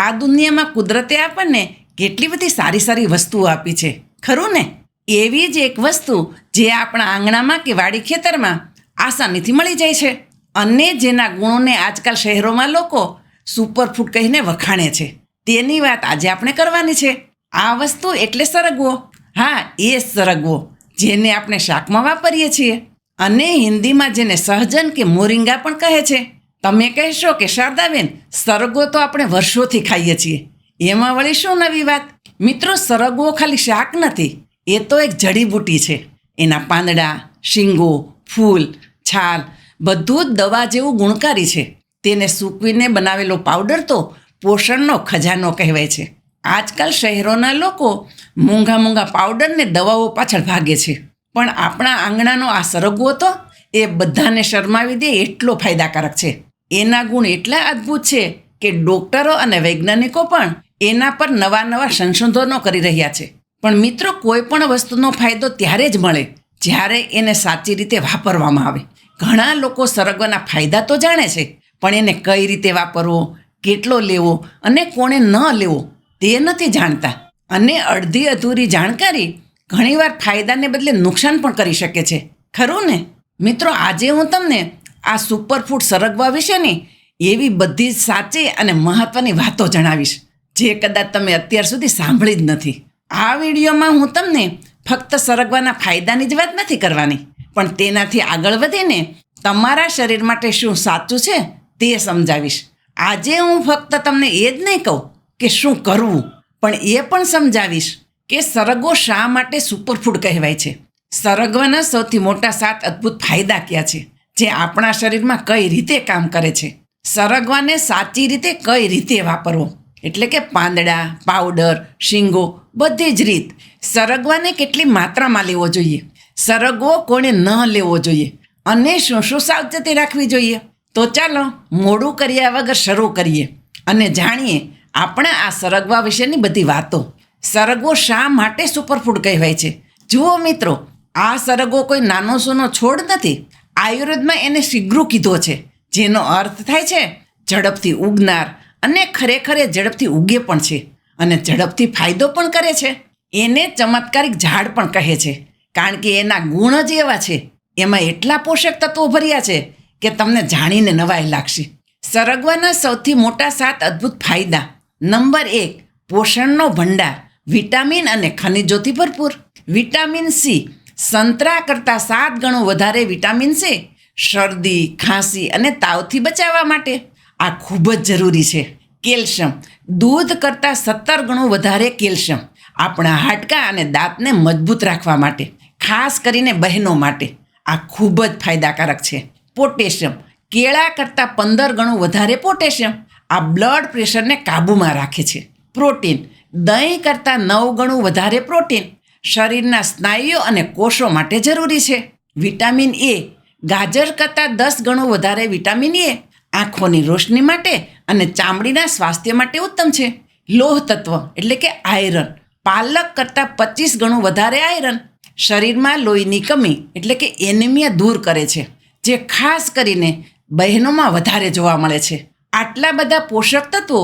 આ દુનિયામાં કુદરતે આપણને કેટલી બધી સારી સારી વસ્તુઓ આપી છે. ખરું ને? એવી જ એક વસ્તુ જે આપણા આંગણામાં કે વાડી ખેતરમાં આસાનીથી મળી જાય છે અને જેના ગુણોને આજકાલ શહેરોમાં લોકો સુપરફૂડ કહીને વખાણે છે. તેની વાત આજે આપણે કરવાની છે. આ વસ્તુ એટલે સરગવો. હા, એ સરગવો જેને આપણે શાકમાં વાપરીએ છીએ અને હિન્દીમાં જેને સહજન કે મોરિંગા પણ કહે છે. તમે કહેશો કે શારદાબેન સરગવો તો આપણે વર્ષોથી ખાઈએ છીએ. એમાં વળી શું નવી વાત? મિત્રો સરગવો ખાલી શાક નથી, એ તો એક જડીબૂટી છે. એના પાંદડા, શીંગો, ફૂલ, છાલ, બધું જ દવા જેવું ગુણકારી છે. તેને સૂકવીને બનાવેલો પાવડર તો પોષણનો ખજાનો કહેવાય છે. આજકાલ શહેરોના લોકો મોંઘા મોંઘા પાવડરને દવાઓ પાછળ ભાગે છે. પણ આપણા આંગણાનો આ સરગવો તો એ બધાને શરમાવી દે એટલો ફાયદાકારક છે. એના ગુણ એટલા અદ્ભુત છે કે ડોક્ટરો અને વૈજ્ઞાનિકો પણ એના પર નવા નવા સંશોધનો કરી રહ્યા છે. પણ મિત્રો, કોઈ પણ વસ્તુનો ફાયદો ત્યારે જ મળે જ્યારે એને સાચી રીતે વાપરવામાં આવે. ઘણા લોકો સરગવાના ફાયદા તો જાણે છે, પણ એને કઈ રીતે વાપરવો, કેટલો લેવો અને કોણે ન લેવો તે નથી જાણતા. અને અડધી અધૂરી જાણકારી ઘણીવાર ફાયદાને બદલે નુકસાન પણ કરી શકે છે. ખરું ને? મિત્રો, આજે હું તમને આ સુપરફૂડ સરગવા વિશેની એવી બધી સાચી અને મહત્વની વાતો જણાવીશ, જે કદાચ તમે અત્યાર સુધી સાંભળી જ નથી. આ વિડીયોમાં હું તમને ફક્ત સરગવાના ફાયદાની જ વાત નથી કરવાની, પણ તેનાથી આગળ વધીને તમારા શરીર માટે શું સાચું છે તે સમજાવીશ. આજે હું ફક્ત તમને એ જ નહીં કહું કે શું કરવું, પણ એ પણ સમજાવીશ કે સરગવો શા માટે સુપરફૂડ કહેવાય છે. સરગવાના સૌથી મોટા સાત અદ્ભુત ફાયદા કયા છે? જે આપણા શરીરમાં કઈ રીતે કામ કરે છે. સરગવાને સાચી રીતે કઈ રીતે વાપરવો? એટલે કે પાંદડા, પાવડર, શીંગો, બધી જ રીત. સરગવાને કેટલી માત્રામાં લેવો જોઈએ? સરગવો કોણે ન લેવો જોઈએ? અને શું શું સાવચેતી રાખવી જોઈએ? તો ચાલો મોડું કર્યા વગર શરૂ કરીએ. અને જાણીએ આપણા આ સરગવા વિશેની બધી વાતો. સરગવો શા માટે સુપરફૂડ કહેવાય છે? જુઓ મિત્રો, આ સરગવો કોઈ નાનો સૂનો છોડ નથી. આયુર્વેદમાં એને શીઘ્રુ કીધો છે. જેનો અર્થ થાય છે, ઝડપથી ઉગનાર અને ખરેખર એ ઝડપથી ઉગે પણ છે અને ઝડપથી ફાયદો પણ કરે છે. એને ચમત્કારિક ઝાડ પણ કહે છે. કારણ કે એના ગુણ જ એવા છે. એમાં એટલા પોષક તત્વો ભર્યા છે કે તમને જાણીને નવાઈ લાગશે. સરગવાના સૌથી મોટા સાત અદ્ભુત ફાયદા. નંબર એક, પોષણનો ભંડાર. વિટામિન અને ખનિજોથી ભરપૂર. વિટામિન સી સંતરા કરતાં સાત ગણું વધારે વિટામિન સી, શરદી, ખાંસી અને તાવથી બચાવવા માટે આ ખૂબ જ જરૂરી છે. કેલ્શિયમ. દૂધ કરતાં સત્તર ગણું વધારે કેલ્શિયમ. આપણા હાડકાં અને દાંતને મજબૂત રાખવા માટે, ખાસ કરીને બહેનો માટે આ ખૂબ જ ફાયદાકારક છે. પોટેશિયમ. કેળા કરતાં પંદર ગણું વધારે પોટેશિયમ આ બ્લડ પ્રેશરને કાબૂમાં રાખે છે. પ્રોટીન. દહીં કરતાં નવ ગણું વધારે પ્રોટીન. શરીરના સ્નાયુઓ અને કોષો માટે જરૂરી છે. વિટામિન એ, ગાજર કરતાં દસ ગણું વધારે વિટામિન એ, આંખોની રોશની માટે અને ચામડીના સ્વાસ્થ્ય માટે ઉત્તમ છે. લોહ તત્વ એટલે કે આયરન, પાલક કરતાં પચીસ ગણું વધારે આયરન, શરીરમાં લોહીની કમી એટલે કે એનિમિયા દૂર કરે છે, જે ખાસ કરીને બહેનોમાં વધારે જોવા મળે છે. આટલા બધા પોષક તત્વો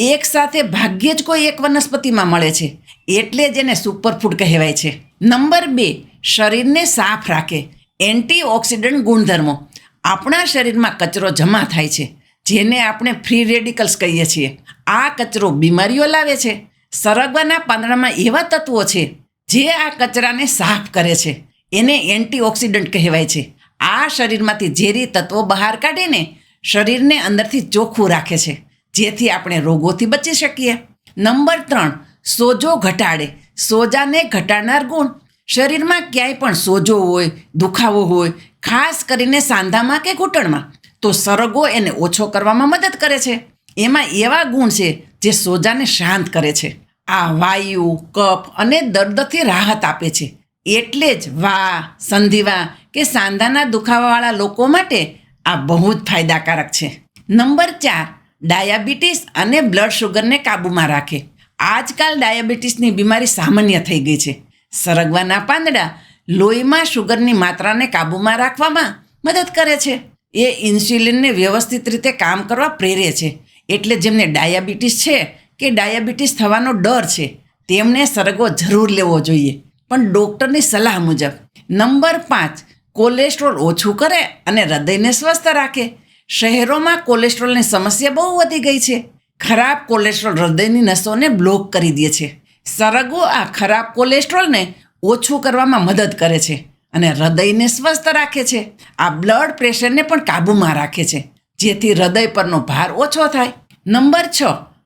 એકસાથે ભાગ્યે જ કોઈ એક વનસ્પતિમાં મળે છે. એટલે જ એને સુપરફૂડ કહેવાય છે. નંબર બે, શરીરને સાફ રાખે. એન્ટીઓક્સિડન્ટ ગુણધર્મો. આપણા શરીરમાં કચરો જમા થાય છે, જેને આપણે ફ્રી રેડિકલ્સ કહીએ છીએ. આ કચરો બીમારીઓ લાવે છે. સરગવાના પાંદડામાં એવા તત્વો છે, જે આ કચરાને સાફ કરે છે. એને એન્ટીઓક્સિડન્ટ કહેવાય છે. આ શરીરમાંથી ઝેરી તત્વો બહાર કાઢીને શરીરને અંદરથી ચોખ્ખું રાખે છે. જેથી આપણે રોગોથી બચી શકીએ. નંબર ત્રણ, સોજો ઘટાડે. સોજાને ઘટાડનાર ગુણ. શરીરમાં ક્યાંય પણ સોજો હોય, દુખાવો હોય, ખાસ કરીને સાંધામાં કે ઘૂંટણમાં, તો સરગો એને ઓછો કરવામાં મદદ કરે છે. એમાં એવા ગુણ છે જે સોજાને શાંત કરે છે. આ વાયુ, કફ અને દર્દથી રાહત આપે છે. એટલે જ વા સંધિવા કે સાંધાના દુખાવાવાળા લોકો માટે આ બહુ જ ફાયદાકારક છે. નંબર ચાર ડાયાબિટીસ અને બ્લડ શુગરને કાબૂમાં રાખે. આજકાલ ડાયાબિટીસની બીમારી સામાન્ય થઈ ગઈ છે. સરગવાના પાંદડા લોહીમાં શુગરની માત્રાને કાબૂમાં રાખવામાં મદદ કરે છે. એ ઇન્સ્યુલિનને વ્યવસ્થિત રીતે કામ કરવા પ્રેરે છે. એટલે જેમને ડાયાબિટીસ છે કે ડાયાબિટીસ થવાનો ડર છે તેમણે સરગવો જરૂર લેવો જોઈએ. પણ ડૉક્ટરની સલાહ મુજબ નંબર પાંચ કોલેસ્ટ્રોલ ઓછું કરે અને હૃદયને સ્વસ્થ રાખે. શહેરોમાં કોલેસ્ટ્રોલની સમસ્યા બહુ વધી ગઈ છે. ખરાબ કોલેસ્ટ્રોલ હૃદયની નસોને બ્લોક કરી દે છે. સરગવો આ ખરાબ કોલેસ્ટ્રોલને ઓછું કરવામાં મદદ કરે છે અને હૃદયને સ્વસ્થ રાખે છે. આ બ્લડ પ્રેશરને પણ કાબૂમાં રાખે છે. જેથી હૃદય પરનો ભાર ઓછો થાય. નંબર છ,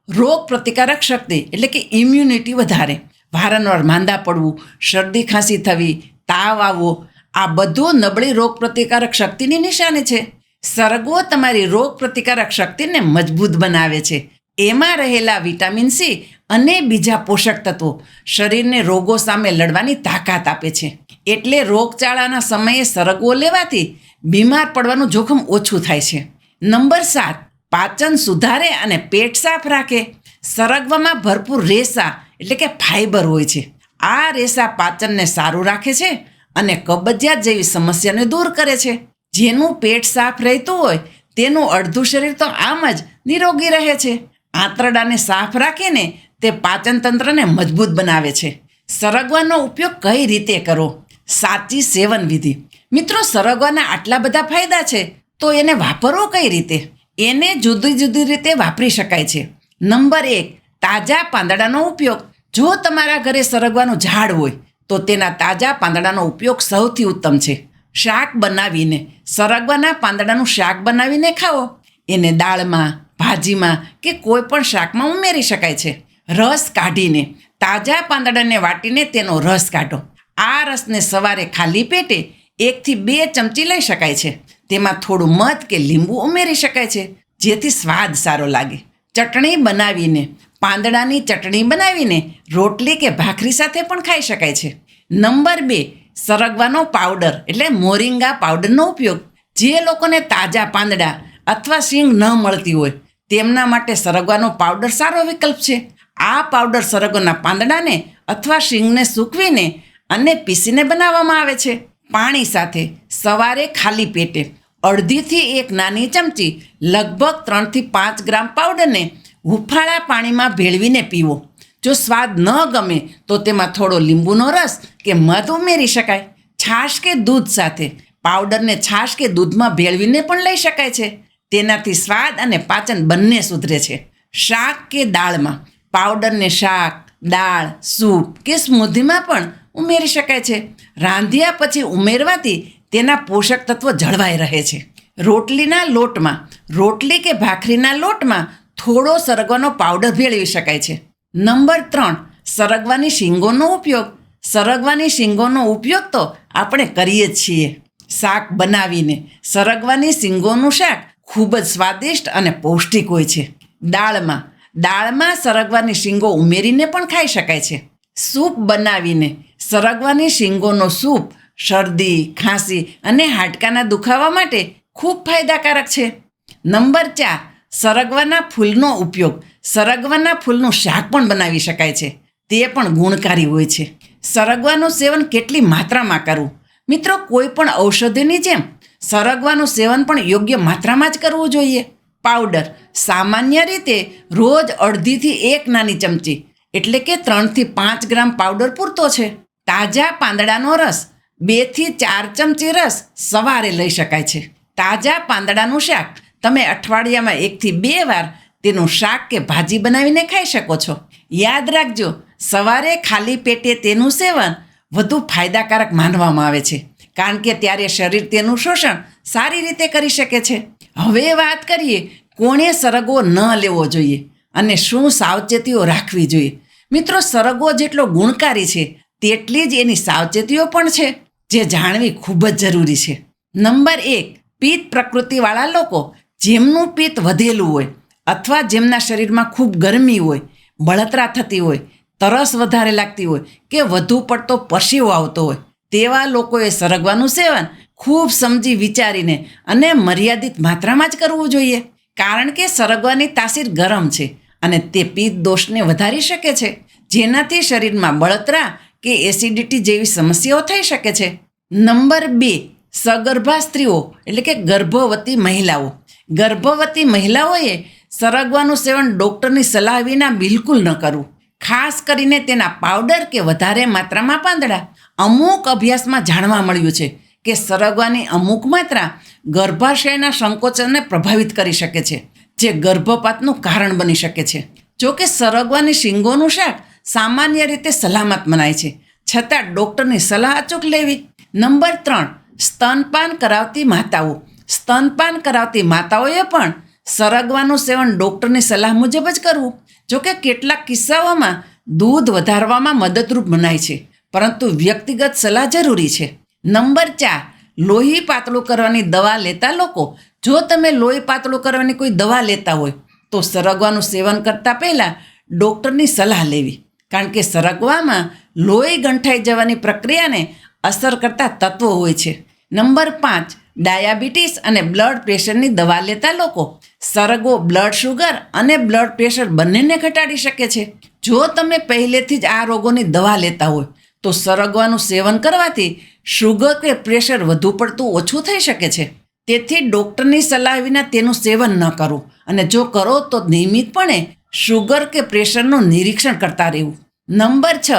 રોગ પ્રતિકારક શક્તિ એટલે કે ઇમ્યુનિટી વધારે. વારંવાર માંદા પડવું, શરદી ખાંસી થવી, તાવ આવવો, આ બધું નબળી રોગ પ્રતિકારક શક્તિની નિશાની છે. સરગવો તમારી રોગ પ્રતિકારક શક્તિને મજબૂત બનાવે છે. એમાં રહેલા વિટામિન સી અને બીજા પોષક તત્વો શરીરને રોગો સામે લડવાની તાકાત આપે છે. એટલે રોગચાળાના સમયે સરગવો લેવાથી બીમાર પડવાનું જોખમ ઓછું થાય છે. નંબર સાત, પાચન સુધારે અને પેટ સાફ રાખે. સરગવામાં ભરપૂર રેસા એટલે કે ફાઈબર હોય છે. આ રેસા પાચનને સારું રાખે છે અને કબજિયાત જેવી સમસ્યાને દૂર કરે છે. જેનું પેટ સાફ રહેતું હોય, તેનું અડધું શરીર તો આમ જ નિરોગી રહે છે. આંતરડાને સાફ રાખીને તે પાચન તંત્રને મજબૂત બનાવે છે. સરગવાનો ઉપયોગ કઈ રીતે કરવો? સાચી સેવન વિધિ મિત્રો, સરગવાના આટલા બધા ફાયદા છે, તો એને વાપરવો કઈ રીતે? એને જુદી જુદી રીતે વાપરી શકાય છે. નંબર એક, તાજા પાંદડાનો ઉપયોગ. જો તમારા ઘરે સરગવાનું ઝાડ હોય, તો તેના તાજા પાંદડાનો ઉપયોગ સૌથી ઉત્તમ છે. શાક બનાવીને, સરગવાના પાંદડાનું શાક બનાવીને ખાઓ. એને દાળમાં, ભાજીમાં કે કોઈ પણ શાકમાં ઉમેરી શકાય છે. રસ કાઢીને, તાજા પાંદડાને વાટીને તેનો રસ કાઢો. આ રસને સવારે ખાલી પેટે એકથી બે ચમચી લઈ શકાય છે. તેમાં થોડું મધ કે લીંબુ ઉમેરી શકાય છે, જેથી સ્વાદ સારો લાગે. ચટણી બનાવીને, પાંદડાની ચટણી બનાવીને રોટલી કે ભાખરી સાથે પણ ખાઈ શકાય છે. નંબર બે સરગવાનો પાવડર એટલે મોરિંગા પાવડરનો ઉપયોગ. જે લોકોને તાજા પાંદડા અથવા શીંગ ન મળતી હોય, તેમના માટે સરગવાનો પાવડર સારો વિકલ્પ છે. આ પાવડર સરગવાના પાંદડાને અથવા શીંગને સૂકવીને અને પીસીને બનાવવામાં આવે છે. પાણી સાથે સવારે ખાલી પેટે અડધીથી એક નાની ચમચી લગભગ ત્રણથી પાંચ ગ્રામ પાવડરને હુફાળા પાણીમાં ભેળવીને પીવો. જો સ્વાદ ન ગમે, તો તેમાં થોડો લીંબુનો રસ કે મધ ઉમેરી શકાય. છાશ કે દૂધ સાથે. પાવડરને છાશ કે દૂધમાં ભેળવીને પણ લઈ શકાય છે. તેનાથી સ્વાદ અને પાચન બંને સુધરે છે. શાક કે દાળમાં. પાવડરને શાક, દાળ, સૂપ કે સ્મૂધીમાં પણ ઉમેરી શકાય છે. રાંધ્યા પછી ઉમેરવાથી તેના પોષક તત્વો જળવાઈ રહે છે. રોટલીના લોટમાં. રોટલી કે ભાખરીના લોટમાં થોડો સરગવાનો પાવડર ભેળવી શકાય છે. નંબર ત્રણ, સરગવાની શીંગોનો ઉપયોગ. સરગવાની શીંગોનો ઉપયોગ તો આપણે કરીએ જ છીએ. શાક બનાવીને સરગવાની શીંગોનું શાક ખૂબ જ સ્વાદિષ્ટ અને પૌષ્ટિક હોય છે. દાળમાં દાળમાં સરગવાની શીંગો ઉમેરીને પણ ખાઈ શકાય છે. સૂપ બનાવીને સરગવાની શીંગોનો સૂપ શરદી, ખાંસી અને હાડકાના દુખાવા માટે ખૂબ ફાયદાકારક છે. નંબર ચાર, સરગવાના ફૂલનો ઉપયોગ. સરગવાના ફૂલનું શાક પણ બનાવી શકાય છે. તે પણ ગુણકારી હોય છે. સરગવાનું સેવન કેટલી માત્રામાં કરવું? મિત્રો, કોઈ પણ ઔષધિની જેમ સરગવાનું સેવન પણ યોગ્ય માત્રામાં જ કરવું જોઈએ. પાવડર સામાન્ય રીતે રોજ અડધીથી એક નાની ચમચી, એટલે કે ત્રણથી પાંચ ગ્રામ પાવડર પૂરતો છે. તાજા પાંદડાનો રસ બેથી ચાર ચમચી રસ સવારે લઈ શકાય છે. તાજા પાંદડાનું શાક તમે અઠવાડિયામાં એકથી બે વાર તેનું શાક કે ભાજી બનાવીને ખાઈ શકો છો. યાદ રાખજો, સવારે ખાલી પેટે તેનું સેવન વધુ ફાયદાકારક માનવામાં આવે છે. કારણ કે ત્યારે શરીર તેનું શોષણ સારી રીતે કરી શકે છે. હવે વાત કરીએ, કોણે સરગવો ન લેવો જોઈએ અને શું સાવચેતીઓ રાખવી જોઈએ? મિત્રો, સરગવો જેટલો ગુણકારી છે, તેટલી જ એની સાવચેતીઓ પણ છે, જે જાણવી ખૂબ જ જરૂરી છે. નંબર એક, પિત્ત પ્રકૃતિવાળા લોકો, જેમનું પિત્ત વધેલું હોય અથવા જેમના શરીરમાં ખૂબ ગરમી હોય, બળતરા થતી હોય, તરસ વધારે લાગતી હોય કે વધુ પડતો પરસીવો આવતો હોય, તેવા લોકોએ સરગવાનું સેવન ખૂબ સમજી વિચારીને અને મર્યાદિત માત્રામાં જ કરવું જોઈએ. કારણ કે સરગવાની તાસીર ગરમ છે અને તે પિત્ત દોષને વધારી શકે છે. જેનાથી શરીરમાં બળતરા કે એસિડિટી જેવી સમસ્યાઓ થઈ શકે છે. નંબર બે, સગર્ભા સ્ત્રીઓ એટલે કે ગર્ભવતી મહિલાઓ. ગર્ભવતી મહિલાઓએ સરગવાનું સેવન ડૉક્ટરની સલાહ વિના બિલકુલ ન કરવું ખાસ કરીને તેના પાવડર કે વધારે માત્રામાં પાંદડા. અમુક અભ્યાસમાં જાણવા મળ્યું છે કે સરગવાની અમુક માત્રા ગર્ભાશયના સંકોચનને પ્રભાવિત કરી શકે છે, જે ગર્ભપાતનું કારણ બની શકે છે. જો કે સરગવાની શીંગોનું શાક સામાન્ય રીતે સલામત મનાય છે, છતાં ડૉક્ટરની સલાહ અચૂક લેવી. નંબર ત્રણ, સ્તનપાન કરાવતી માતાઓ. સ્તનપાન કરાવતી માતાઓએ પણ સરગવાનું સેવન ડૉક્ટરની સલાહ મુજબ જ કરવું. જોકે કેટલાક કિસ્સાઓમાં દૂધ વધારવામાં મદદરૂપ મનાય છે, પરંતુ વ્યક્તિગત સલાહ જરૂરી છે. નંબર ચાર, લોહી પાતળું કરવાની દવા લેતા લોકો. જો તમે લોહી પાતળું કરવાની કોઈ દવા લેતા હોય, તો સરગવાનું સેવન કરતાં પહેલાં ડૉક્ટરની સલાહ લેવી. કારણ કે સરગવામાં લોહી ગંઠાઈ જવાની પ્રક્રિયાને અસર કરતા તત્વો હોય છે. નંબર પાંચ, ડાયાબિટીસ અને બ્લડ પ્રેશરની દવા લેતા લોકો. સરગવો બ્લડ શુગર અને બ્લડ પ્રેશર બંનેને ઘટાડી શકે છે. જો તમે પહેલેથી જ આ રોગોની દવા લેતા હોય, તો સરગવાનું સેવન કરવાથી શુગર કે પ્રેશર વધુ પડતું ઓછું થઈ શકે છે. તેથી ડૉક્ટરની સલાહ વિના તેનું સેવન ન કરો અને જો કરો તો નિયમિતપણે શુગર કે પ્રેશરનું નિરીક્ષણ કરતા રહેવું. નંબર છ,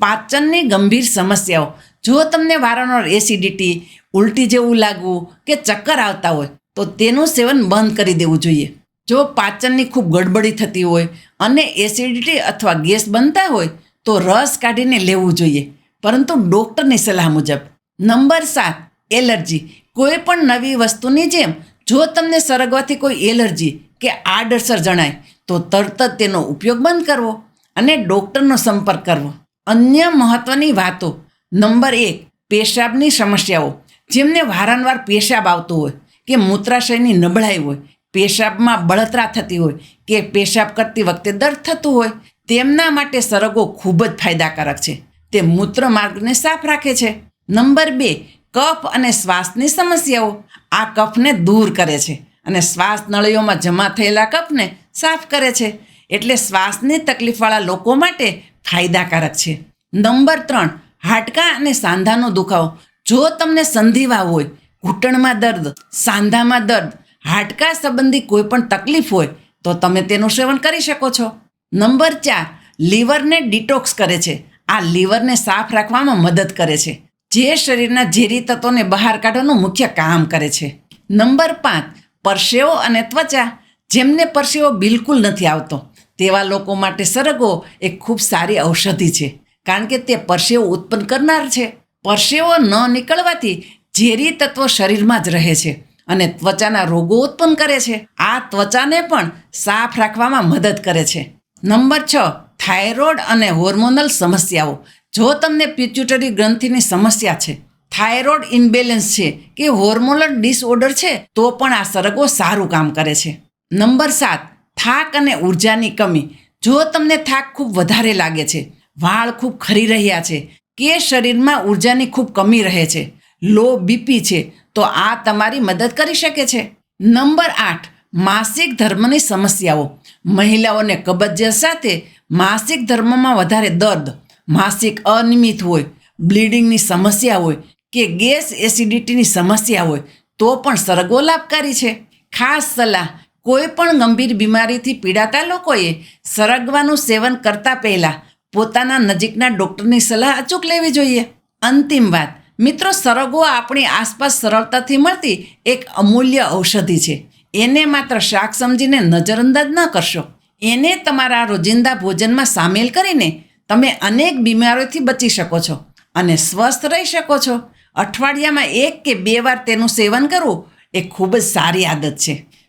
પાચનની ગંભીર સમસ્યાઓ. જો તમને વારંવાર એસિડિટી ઉલટી જેવું લાગવું કે ચક્કર આવતા હોય તો તેનું સેવન બંધ કરી દેવું જોઈએ. જો પાચનની ખૂબ ગડબડી થતી હોય અને એસિડિટી અથવા ગેસ બનતા હોય, તો રસ કાઢીને લેવું જોઈએ. પરંતુ ડૉક્ટરની સલાહ મુજબ. નંબર સાત, એલર્જી. કોઈ પણ નવી વસ્તુની જેમ, જો તમને સરગવાથી કોઈ એલર્જી કે આડઅસર જણાય, તો તરત જ તેનો ઉપયોગ બંધ કરવો અને ડૉક્ટરનો સંપર્ક કરવો. અન્ય મહત્ત્વની વાતો. નંબર એક, પેશાબની સમસ્યાઓ. જેમને વારંવાર પેશાબ આવતો હોય કે મૂત્રાશયની નબળાઈ હોય, પેશાબમાં બળતરા થતી હોય, કે પેશાબ કરતી વખતે દર્દ થતું હોય, તેમના માટે સરગો ખૂબ જ ફાયદાકારક છે. તે મૂત્ર માર્ગને સાફ રાખે છે. નંબર બે, કફ અને શ્વાસની સમસ્યાઓ. આ કફને દૂર કરે છે અને શ્વાસ નળીઓમાં જમા થયેલા કફને સાફ કરે છે. એટલે શ્વાસની તકલીફવાળા લોકો માટે ફાયદાકારક છે. નંબર ત્રણ, હાડકાં અને સાંધાનો દુખાવો. જો તમને સંધિવા હોય ઘૂંટણમાં દર્દ, સાંધામાં દર્દ, હાડકા સંબંધી કોઈ પણ તકલીફ હોય તો તમે તેનું સેવન કરી શકો છો. નંબર ચાર, લીવરને ડિટોક્સ કરે છે. આ લીવરને સાફ રાખવામાં મદદ કરે છે. જે શરીરના ઝેરી તત્વોને બહાર કાઢવાનું મુખ્ય કામ કરે છે. નંબર પાંચ, પરસેવો અને ત્વચા. જેમને પરસેવો બિલકુલ નથી આવતો, તેવા લોકો માટે સરગવો એ ખૂબ સારી ઔષધિ છે. કારણ કે તે પરસેવો ઉત્પન્ન કરનાર છે. પરસેવો ન નીકળવાથી ઝેરી તત્વ શરીરમાં જ રહે છે અને ત્વચાના રોગો ઉત્પન્ન કરે છે. આ ત્વચાને પણ સાફ રાખવામાં મદદ કરે છે. નંબર છ, થાઇરોઇડ અને હોર્મોનલ સમસ્યાઓ. જો તમને પિચ્યુટરી ગ્રંથિની સમસ્યા છે, થાઇરોઇડ ઇમ્બેલેન્સ છે કે હોર્મોનલ ડિસઓર્ડર છે, તો પણ આ સરગો સારું કામ કરે છે. નંબર સાત, થાક અને ઉર્જાની કમી. જો તમને થાક ખૂબ વધારે લાગે છે, વાળ ખૂબ ખરી રહ્યા છે, કે શરીરમાં ઉર્જાની ખૂબ કમી રહે છે લો બીપી છે, તો આ તમારી મદદ કરી શકે છે. નંબર આઠ, માસિક ધર્મની સમસ્યાઓ. મહિલાઓને કબજિયાત સાથે માસિક ધર્મમાં વધારે દર્દ, માસિક અનિયમિત હોય, બ્લીડિંગની સમસ્યા હોય કે ગેસ એસિડિટીની સમસ્યા હોય, તો પણ સરગવો લાભકારી છે. ખાસ સલાહ, કોઈ પણ ગંભીર બીમારીથી પીડાતા લોકોએ સરગવાનું સેવન કરતા પહેલાં પોતાના નજીકના ડૉક્ટરની સલાહ અચૂક લેવી જોઈએ. અંતિમ વાત મિત્રો સરગવો આપણી આસપાસ સરળતાથી મળતી એક અમૂલ્ય ઔષધિ છે. એને માત્ર શાક સમજીને નજરઅંદાજ ન કરશો. એને તમારા રોજિંદા ભોજનમાં સામેલ કરીને તમે અનેક બીમારીઓથી બચી શકો છો અને સ્વસ્થ રહી શકો છો. અઠવાડિયામાં એક કે બે વાર તેનું સેવન કરવું એ ખૂબ જ સારી આદત છે.